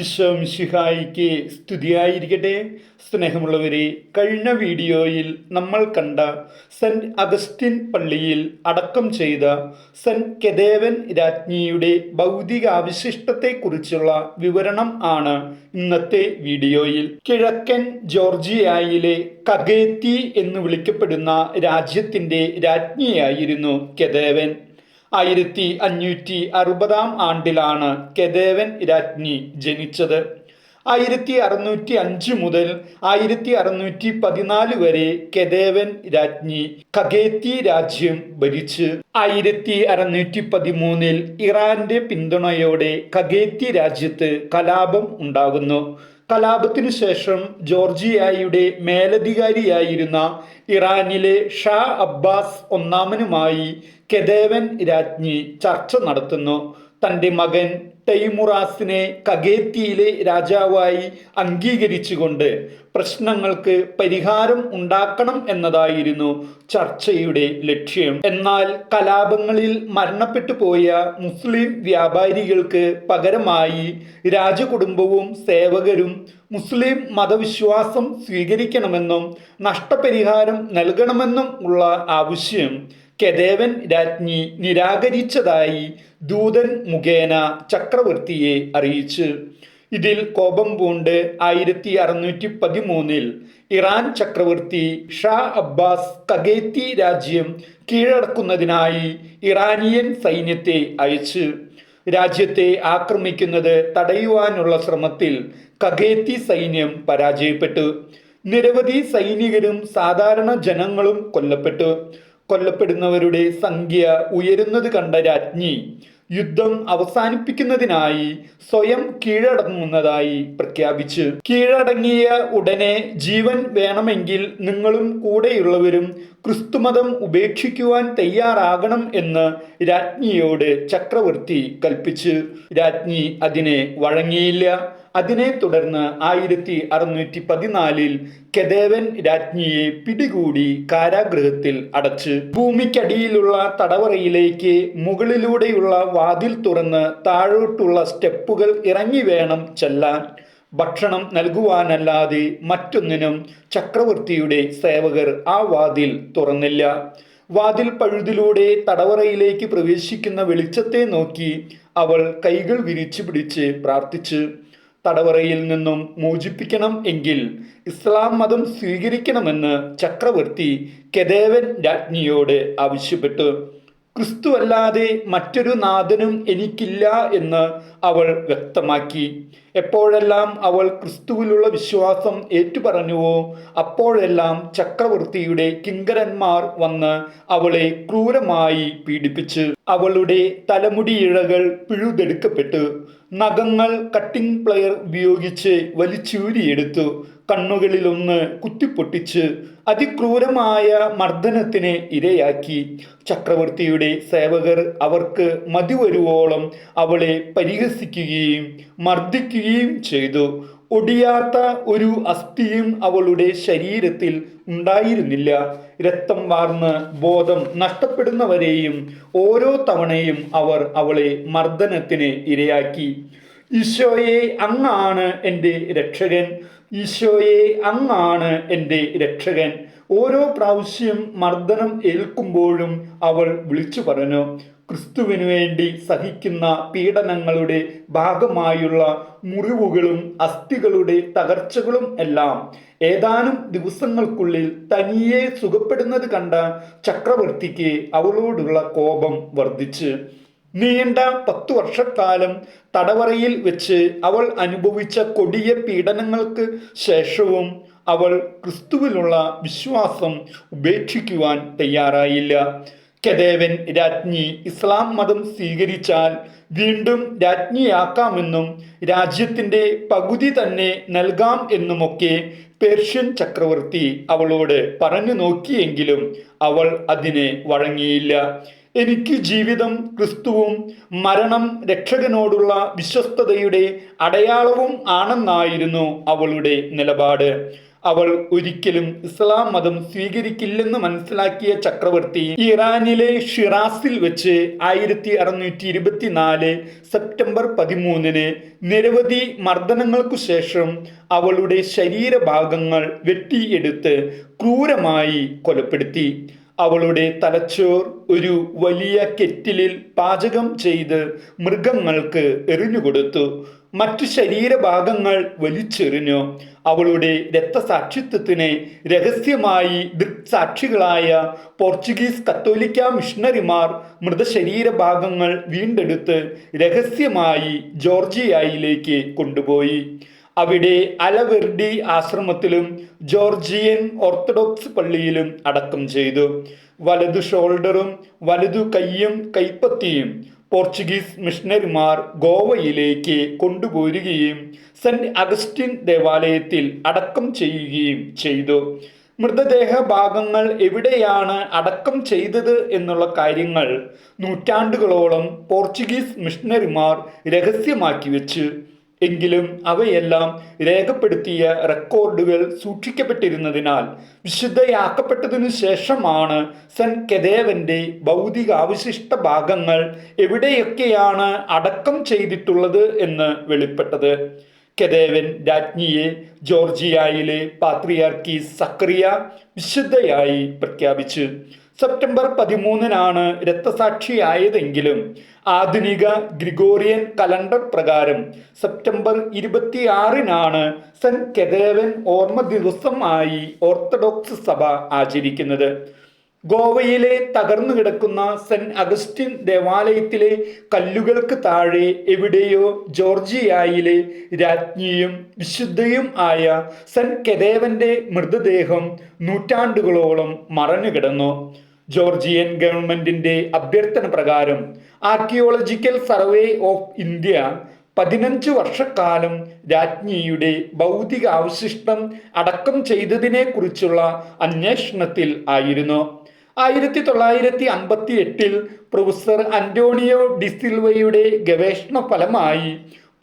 ഈശോ മിശിഹായിക്ക് സ്തുതിയായിരിക്കട്ടെ. സ്നേഹമുള്ളവരെ കഴിഞ്ഞ വീഡിയോയിൽ നമ്മൾ കണ്ട സെന്റ് അഗസ്റ്റിൻ പള്ളിയിൽ അടക്കം ചെയ്ത സെന്റ് കെദേവൻ രാജ്ഞിയുടെ ഭൗതിക അവശിഷ്ടത്തെക്കുറിച്ചുള്ള വിവരണം ആണ് ഇന്നത്തെ വീഡിയോയിൽ. കിഴക്കൻ ജോർജിയയിലെ കഗേത്തി എന്ന് വിളിക്കപ്പെടുന്ന രാജ്യത്തിന്റെ രാജ്ഞിയായിരുന്നു കെദേവൻ. ആയിരത്തി അഞ്ഞൂറ്റി അറുപതാം ആണ്ടിലാണ് കെദേവൻ രാജ്ഞി ജനിച്ചത്. ആയിരത്തി അറുന്നൂറ്റി അഞ്ച് മുതൽ ആയിരത്തി അറുന്നൂറ്റി പതിനാല് വരെ കെദേവൻ രാജ്ഞി ഖഗേത്തി രാജ്യം ഭരിച്ച്. ആയിരത്തി അറുന്നൂറ്റി പതിമൂന്നിൽ ഇറാന്റെ പിന്തുണയോടെ ഖഗേത്തി രാജ്യത്ത് കലാപം ഉണ്ടാകുന്നു. കലാപത്തിനു ശേഷം ജോർജിയയുടെ മേലധികാരിയായിരുന്ന ഇറാനിലെ ഷാ അബ്ബാസ് ഒന്നാമനുമായി കെദേവൻ രാജ്ഞി ചർച്ച നടത്തുന്നു. തന്റെ മകൻ ടൈമുറാസിനെ കഗേത്തിയിലെ രാജാവായി അംഗീകരിച്ചുകൊണ്ട് പ്രശ്നങ്ങൾക്ക് പരിഹാരം ഉണ്ടാക്കണം എന്നതായിരുന്നു ചർച്ചയുടെ ലക്ഷ്യം. എന്നാൽ കലാപങ്ങളിൽ മരണപ്പെട്ടു പോയ മുസ്ലിം വ്യാപാരികൾക്ക് പകരമായി രാജകുടുംബവും സേവകരും മുസ്ലിം മതവിശ്വാസം സ്വീകരിക്കണമെന്നും നഷ്ടപരിഹാരം നൽകണമെന്നും ഉള്ള ആവശ്യം കെദേവൻ രാജ്ഞി നിരാകരിച്ചതായി ദൂതൻ മുഖേന ചക്രവർത്തിയെ അറിയിച്ചു. ഇതിൽ കോപം പൂണ്ട് ആയിരത്തി അറുന്നൂറ്റി പതിമൂന്നിൽ ഇറാൻ ചക്രവർത്തി ഷാ അബ്ബാസ് കഗേത്തി രാജ്യം കീഴടക്കുന്നതിനായി ഇറാനിയൻ സൈന്യത്തെ അയച്ചു. രാജ്യത്തെ ആക്രമിക്കുന്നത് തടയുവാനുള്ള ശ്രമത്തിൽ കഗേത്തി സൈന്യം പരാജയപ്പെട്ടു. നിരവധി സൈനികരും സാധാരണ ജനങ്ങളും കൊല്ലപ്പെട്ടു. കൊല്ലപ്പെടുന്നവരുടെ സംഖ്യ ഉയരുന്നത് കണ്ട രാജ്ഞി യുദ്ധം അവസാനിപ്പിക്കുന്നതിനായി സ്വയം കീഴടങ്ങുന്നതായി പ്രഖ്യാപിച്ചു. കീഴടങ്ങിയ ഉടനെ ജീവൻ വേണമെങ്കിൽ നിങ്ങളും കൂടെയുള്ളവരും ക്രിസ്തുമതം ഉപേക്ഷിക്കുവാൻ തയ്യാറാകണം എന്ന് രാജ്ഞിയോട് ചക്രവർത്തി കൽപ്പിച്ചു. രാജ്ഞി അതിനെ വഴങ്ങിയില്ല. അതിനെ തുടർന്ന് ആയിരത്തി അറുന്നൂറ്റി പതിനാലിൽ കെദേവൻ രാജ്ഞിയെ പിടികൂടി കാരാഗൃഹത്തിൽ അടച്ച്. ഭൂമിക്കടിയിലുള്ള തടവറയിലേക്ക് മുകളിലൂടെയുള്ള വാതിൽ തുറന്ന് താഴോട്ടുള്ള സ്റ്റെപ്പുകൾ ഇറങ്ങി വേണം ചെല്ലാൻ. ഭക്ഷണം നൽകുവാനല്ലാതെ മറ്റൊന്നിനും ചക്രവർത്തിയുടെ സേവകർ ആ വാതിൽ തുറന്നില്ല. വാതിൽ പഴുതിലൂടെ തടവറയിലേക്ക് പ്രവേശിക്കുന്ന വെളിച്ചത്തെ നോക്കി അവൾ കൈകൾ വിരിച്ചു പിടിച്ച് പ്രാർത്ഥിച്ചു. തടവറയിൽ നിന്നും മോചിപ്പിക്കണം എങ്കിൽ ഇസ്ലാം മതം സ്വീകരിക്കണമെന്ന് ചക്രവർത്തി കെദേവൻ രാജ്ഞിയോട് ആവശ്യപ്പെട്ടു. ക്രിസ്തു അല്ലാതെ മറ്റൊരു നാഥനും എനിക്കില്ല എന്ന് അവൾ വ്യക്തമാക്കി. എപ്പോഴെല്ലാം അവൾ ക്രിസ്തുവിലുള്ള വിശ്വാസം ഏറ്റുപറഞ്ഞുവോ അപ്പോഴെല്ലാം ചക്രവർത്തിയുടെ കിങ്കരന്മാർ വന്ന് അവളെ ക്രൂരമായി പീഡിപ്പിച്ച് അവളുടെ തലമുടിയിഴകൾ പിഴുതെടുക്കപ്പെട്ടു. നഖങ്ങൾ കട്ടിംഗ് പ്ലെയർ ഉപയോഗിച്ച് വലിച്ചൂരിയെടുത്തു. കണ്ണുകളിലൊന്ന് കുത്തിപ്പൊട്ടിച്ച് അതിക്രൂരമായ മർദ്ദനത്തിന് ഇരയാക്കി. ചക്രവർത്തിയുടെ സേവകർ അവർക്ക് മതിവരുവോളം അവളെ പരിഹസിക്കുകയും മർദ്ദിക്കുകയും ചെയ്തു. ഒടിയാത്ത ഒരു അസ്ഥിയും അവളുടെ ശരീരത്തിൽ ഉണ്ടായിരുന്നില്ല. രക്തം വാർന്ന് ബോധം നഷ്ടപ്പെടുന്നവരെയും ഓരോ തവണയും അവർ അവളെ മർദ്ദനത്തിന് ഇരയാക്കി. ഈശോയെ അങ്ങാണ് എന്റെ രക്ഷകൻ. ഈശോയെ അങ്ങാണ് എന്റെ രക്ഷകൻ. ഓരോ പ്രാവശ്യം മർദ്ദനം ഏൽക്കുമ്പോഴും അവൾ വിളിച്ചു പറഞ്ഞു ക്രിസ്തുവിനു വേണ്ടി സഹിക്കുന്ന പീഡനങ്ങളുടെ ഭാഗമായുള്ള മുറിവുകളും അസ്ഥികളുടെ തകർച്ചകളും എല്ലാം ഏതാനും ദിവസങ്ങൾക്കുള്ളിൽ തനിയെ സുഖപ്പെടുന്നത് കണ്ട ചക്രവർത്തിക്ക് അവളോടുള്ള കോപം വർദ്ധിച്ച്. നീണ്ട പത്തു വർഷക്കാലം തടവറയിൽ വെച്ച് അവൾ അനുഭവിച്ച കൊടിയ പീഡനങ്ങൾക്ക് ശേഷവും അവൾ ക്രിസ്തുവിലുള്ള വിശ്വാസം ഉപേക്ഷിക്കുവാൻ തയ്യാറായില്ല. കെദേവൻ രാജ്ഞി ഇസ്ലാം മതം സ്വീകരിച്ചാൽ വീണ്ടും രാജ്ഞിയാക്കാമെന്നും രാജ്യത്തിന്റെ പകുതി തന്നെ നൽകാം എന്നുമൊക്കെ പേർഷ്യൻ ചക്രവർത്തി അവളോട് പറഞ്ഞു നോക്കിയെങ്കിലും അവൾ അതിനെ വഴങ്ങിയില്ല. എനിക്ക് ജീവിതം ക്രിസ്തുവും മരണം രക്ഷകനോടുള്ള വിശ്വസ്തതയുടെ അടയാളവും ആണെന്നായിരുന്നു അവളുടെ നിലപാട്. അവൾ ഒരിക്കലും ഇസ്ലാം മതം സ്വീകരിക്കില്ലെന്ന് മനസ്സിലാക്കിയ ചക്രവർത്തി ഇറാനിലെ ഷിറാസിൽ വെച്ച് ആയിരത്തി അറുന്നൂറ്റി ഇരുപത്തിനാല് സെപ്റ്റംബർ പതിമൂന്നിന് നിരവധി മർദ്ദനങ്ങൾക്കു ശേഷം അവളുടെ ശരീരഭാഗങ്ങൾ വെട്ടിയെടുത്ത് ക്രൂരമായി കൊലപ്പെടുത്തി. അവളുടെ തലച്ചോർ ഒരു വലിയ കെറ്റിലിൽ പാചകം ചെയ്ത് മൃഗങ്ങൾക്ക് എറിഞ്ഞുകൊടുത്തു. മറ്റു ശരീരഭാഗങ്ങൾ വലിച്ചെറിഞ്ഞു. അവളുടെ രക്തസാക്ഷിത്വത്തിന് രഹസ്യമായി ദൃക്സാക്ഷികളായ പോർച്ചുഗീസ് കത്തോലിക്ക മിഷണറിമാർ മൃതശരീരഭാഗങ്ങൾ വീണ്ടെടുത്ത് രഹസ്യമായി ജോർജിയയിലേക്ക് കൊണ്ടുപോയി. അവിടെ അലവെർഡി ആശ്രമത്തിലും ജോർജിയൻ ഓർത്തഡോക്സ് പള്ളിയിലും അടക്കം ചെയ്തു. വലതു ഷോൾഡറും വലതു കയ്യും കൈപ്പത്തിയും പോർച്ചുഗീസ് മിഷണറിമാർ ഗോവയിലേക്ക് കൊണ്ടുപോരുകയും സെന്റ് അഗസ്റ്റിൻ ദേവാലയത്തിൽ അടക്കം ചെയ്യുകയും ചെയ്തു. മൃതദേഹ ഭാഗങ്ങൾ എവിടെയാണ് അടക്കം ചെയ്തത് എന്നുള്ള കാര്യങ്ങൾ നൂറ്റാണ്ടുകളോളം പോർച്ചുഗീസ് മിഷണറിമാർ രഹസ്യമാക്കി വെച്ച് എങ്കിലും അവയെല്ലാം രേഖപ്പെടുത്തിയ റെക്കോർഡുകൾ സൂക്ഷിക്കപ്പെട്ടിരുന്നതിനാൽ വിശുദ്ധയാക്കപ്പെട്ടതിനു ശേഷമാണ് സെൻ കെദേവന്റെ ഭൗതികാവശിഷ്ട ഭാഗങ്ങൾ എവിടെയൊക്കെയാണ് അടക്കം ചെയ്തിട്ടുള്ളത് എന്ന് വെളിപ്പെട്ടത്. കെദേവൻ രാജ്ഞിയെ ജോർജിയായിലെ പാത്രിയാർക്കി സക്രിയ വിശുദ്ധയായി പ്രഖ്യാപിച്ചു. സെപ്റ്റംബർ പതിമൂന്നിനാണ് രക്തസാക്ഷിയായതെങ്കിലും ആധുനിക ഗ്രിഗോറിയൻ കലണ്ടർ പ്രകാരം സെപ്റ്റംബർ ഇരുപത്തിയാറിനാണ് സെന്റ് കെതേവൻ ഓർമ്മ ദിവസമായി ഓർത്തഡോക്സ് സഭ ആചരിക്കുന്നത്. ഗോവയിലെ തകർന്നു കിടക്കുന്ന സെന്റ് അഗസ്റ്റിൻ ദേവാലയത്തിലെ കല്ലുകൾക്ക് താഴെ എവിടെയോ ജോർജിയായിലെ രാജ്ഞിയും വിശുദ്ധയും ആയ സെന്റ് കെദേവന്റെ മൃതദേഹം നൂറ്റാണ്ടുകളോളം മറഞ്ഞുകിടന്നു. ജോർജിയൻ ഗവൺമെന്റിന്റെ അഭ്യർത്ഥന പ്രകാരം ആർക്കിയോളജിക്കൽ സർവേ ഓഫ് ഇന്ത്യ പതിനഞ്ച് വർഷക്കാലം രാജ്ഞിയുടെ ഭൗതിക അവശിഷ്ടം അടക്കം ചെയ്തതിനെ കുറിച്ചുള്ള അന്വേഷണത്തിൽ ആയിരുന്നു. ആയിരത്തി തൊള്ളായിരത്തി അമ്പത്തി എട്ടിൽ പ്രൊഫസർ അന്റോണിയോ ഡിസിൽവയുടെ ഗവേഷണ ഫലമായി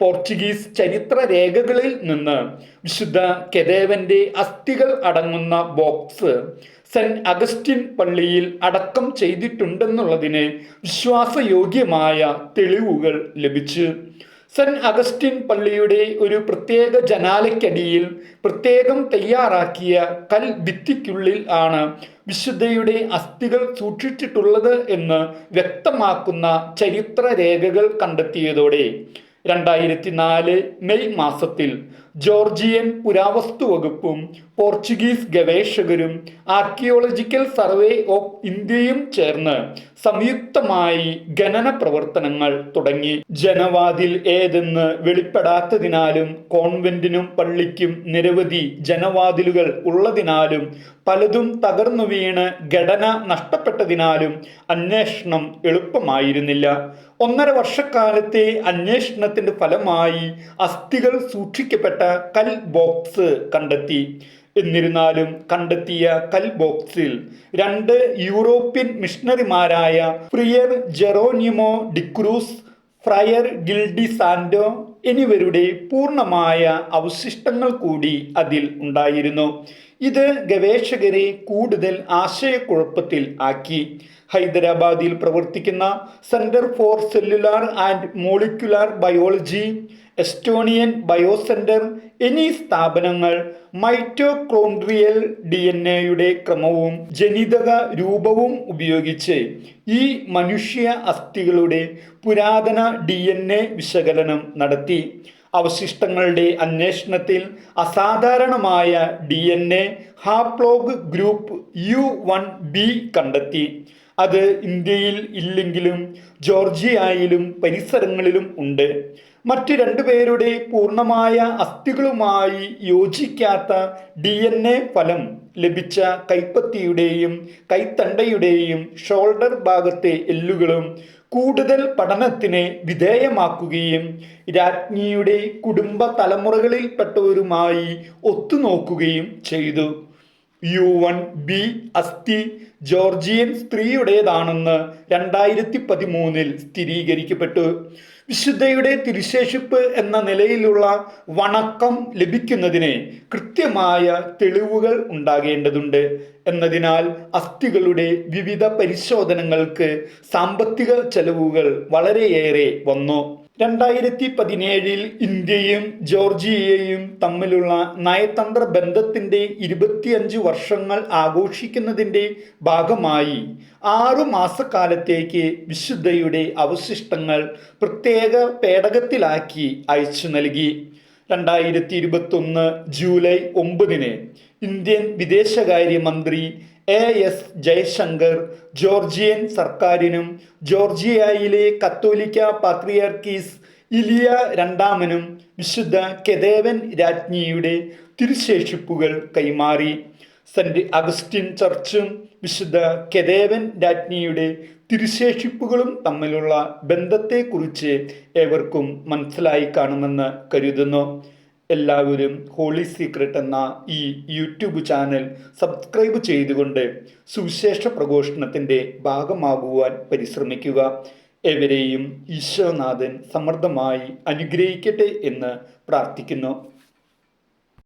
പോർച്ചുഗീസ് ചരിത്ര രേഖകളിൽ നിന്ന് വിശുദ്ധ കെദേവന്റെ അസ്ഥികൾ അടങ്ങുന്ന ബോക്സ് സെന്റ് അഗസ്റ്റിൻ പള്ളിയിൽ അടക്കം ചെയ്തിട്ടുണ്ടെന്നുള്ളതിന് വിശ്വാസയോഗ്യമായ തെളിവുകൾ ലഭിച്ചു. സെന്റ് അഗസ്റ്റിൻ പള്ളിയുടെ ഒരു പ്രത്യേക ജനാലയ്ക്കടിയിൽ പ്രത്യേകം തയ്യാറാക്കിയ കൽ ഭിത്തിക്കുള്ളിൽ ആണ് വിശുദ്ധയുടെ അസ്ഥികൾ സൂക്ഷിച്ചിട്ടുള്ളത് എന്ന് വ്യക്തമാക്കുന്ന ചരിത്ര രേഖകൾ കണ്ടെത്തിയതോടെ രണ്ടായിരത്തി നാല് മെയ് മാസത്തിൽ ജോർജിയൻ പുരാവസ്തു വകുപ്പും പോർച്ചുഗീസ് ഗവേഷകരും ആർക്കിയോളജിക്കൽ സർവേ ഓഫ് ഇന്ത്യയും ചേർന്ന് സംയുക്തമായി ഖനന പ്രവർത്തനങ്ങൾ തുടങ്ങി. ജനവാതിൽ ഏതെന്ന് വെളിപ്പെടാത്തതിനാലും കോൺവെന്റിനും പള്ളിക്കും നിരവധി ജനവാതിലുകൾ ഉള്ളതിനാലും പലതും തകർന്നു വീണ് ഘടന നഷ്ടപ്പെട്ടതിനാലും അന്വേഷണം എളുപ്പമായിരുന്നില്ല. ഒന്നര വർഷക്കാലത്തെ അന്വേഷണത്തിന്റെ ഫലമായി അസ്ഥികൾ സൂക്ഷിക്കപ്പെട്ട കൽ ബോക്സ് കണ്ടെത്തി. എന്നിരുന്നാലും കണ്ടെത്തിയ കൽ ബോക്സിൽ രണ്ട് യൂറോപ്യൻ മിഷണറിമാരായ പ്രിയർ ജെറോനിമോ ഡിക്രൂസ് ഫ്രയർ ഗിൽഡി സാൻഡോ എന്നിവരുടെ പൂർണമായ അവശിഷ്ടങ്ങൾ കൂടി അതിൽ ഉണ്ടായിരുന്നു. ഇത് ഗവേഷകരെ കൂടുതൽ ആശയക്കുഴപ്പത്തിൽ ആക്കി. ഹൈദരാബാദിൽ പ്രവർത്തിക്കുന്ന centre for cellular and molecular biology Estonian bio biocentre എന്നീ സ്ഥാപനങ്ങൾ മൈറ്റോക്രോൺട്രിയൽ ഡി എൻ എയുടെ ക്രമവും ജനിതക രൂപവും ഉപയോഗിച്ച് ഈ മനുഷ്യ അസ്ഥികളുടെ പുരാതന ഡി വിശകലനം നടത്തി. അവശിഷ്ടങ്ങളുടെ അന്വേഷണത്തിൽ അസാധാരണമായ D N A haplogroup U one B കണ്ടെത്തി. അത് ഇന്ത്യയിൽ ഇല്ലെങ്കിലും ജോർജിയയിലും പരിസരങ്ങളിലും ഉണ്ട്. മറ്റു രണ്ടുപേരുടെ പൂർണമായ അസ്ഥികളുമായി യോജിക്കാത്ത ഡി എൻ എ ഫലം ലഭിച്ച കൈപ്പത്തിയുടെയും കൈത്തണ്ടയുടെയും ഷോൾഡർ ഭാഗത്തെ എല്ലുകളും കൂടുതൽ പഠനത്തിന് വിധേയമാക്കുകയും രാജ്ഞിയുടെ കുടുംബ തലമുറകളിൽപ്പെട്ടവരുമായി ഒത്തുനോക്കുകയും ചെയ്തു. യു വൺ ബി അസ്ഥി ജോർജിയൻ സ്ത്രീയുടേതാണെന്ന് രണ്ടായിരത്തി പതിമൂന്നിൽ സ്ഥിരീകരിക്കപ്പെട്ടു. വിശുദ്ധയുടെ തിരുശേഷിപ്പ് എന്ന നിലയിലുള്ള വണക്കം ലഭിക്കുന്നതിന് കൃത്യമായ തെളിവുകൾ ഉണ്ടാകേണ്ടതുണ്ട്. എന്നതിനാൽ അസ്ഥികളുടെ വിവിധ പരിശോധനകൾക്ക് സാമ്പത്തിക ചെലവുകൾ വളരെയേറെ വന്നു. രണ്ടായിരത്തി പതിനേഴിൽ ഇന്ത്യയും ജോർജിയയും തമ്മിലുള്ള നയതന്ത്ര ബന്ധത്തിന്റെ ഇരുപത്തിയഞ്ച് വർഷങ്ങൾ ആഘോഷിക്കുന്നതിന്റെ ഭാഗമായി ആറു മാസക്കാലത്തേക്ക് വിശുദ്ധയുടെ അവശിഷ്ടങ്ങൾ പ്രത്യേക പേടകത്തിലാക്കി അയച്ചു നൽകി. രണ്ടായിരത്തി ഇരുപത്തൊന്ന് ജൂലൈ ഒമ്പതിന് ഇന്ത്യൻ വിദേശകാര്യമന്ത്രി എ എസ് ജയശങ്കർ ജോർജിയൻ സർക്കാരിനും ജോർജിയയിലെ കത്തോലിക്ക പാത്രിയാർക്കീസ് ഇലിയ രണ്ടാമനും വിശുദ്ധ കെദേവൻ രാജ്ഞിയുടെ തിരുശേഷിപ്പുകൾ കൈമാറി. സെന്റ് അഗസ്റ്റിൻ ചർച്ചും വിശുദ്ധ കെദേവൻ രാജ്ഞിയുടെ തിരുശേഷിപ്പുകളും തമ്മിലുള്ള ബന്ധത്തെക്കുറിച്ച് ഏവർക്കും മനസ്സിലായി കാണുമെന്ന് കരുതുന്നു. എല്ലാവരും ഹോളി സീക്രട്ട് എന്ന ഈ യൂട്യൂബ് ചാനൽ സബ്സ്ക്രൈബ് ചെയ്തുകൊണ്ട് സുവിശേഷ പ്രഘോഷണത്തിന്റെ ഭാഗമാകുവാൻ പരിശ്രമിക്കുക. എവരെയും ഈശ്വരനാഥൻ സമൃദ്ധമായി അനുഗ്രഹിക്കട്ടെ എന്ന് പ്രാർത്ഥിക്കുന്നു.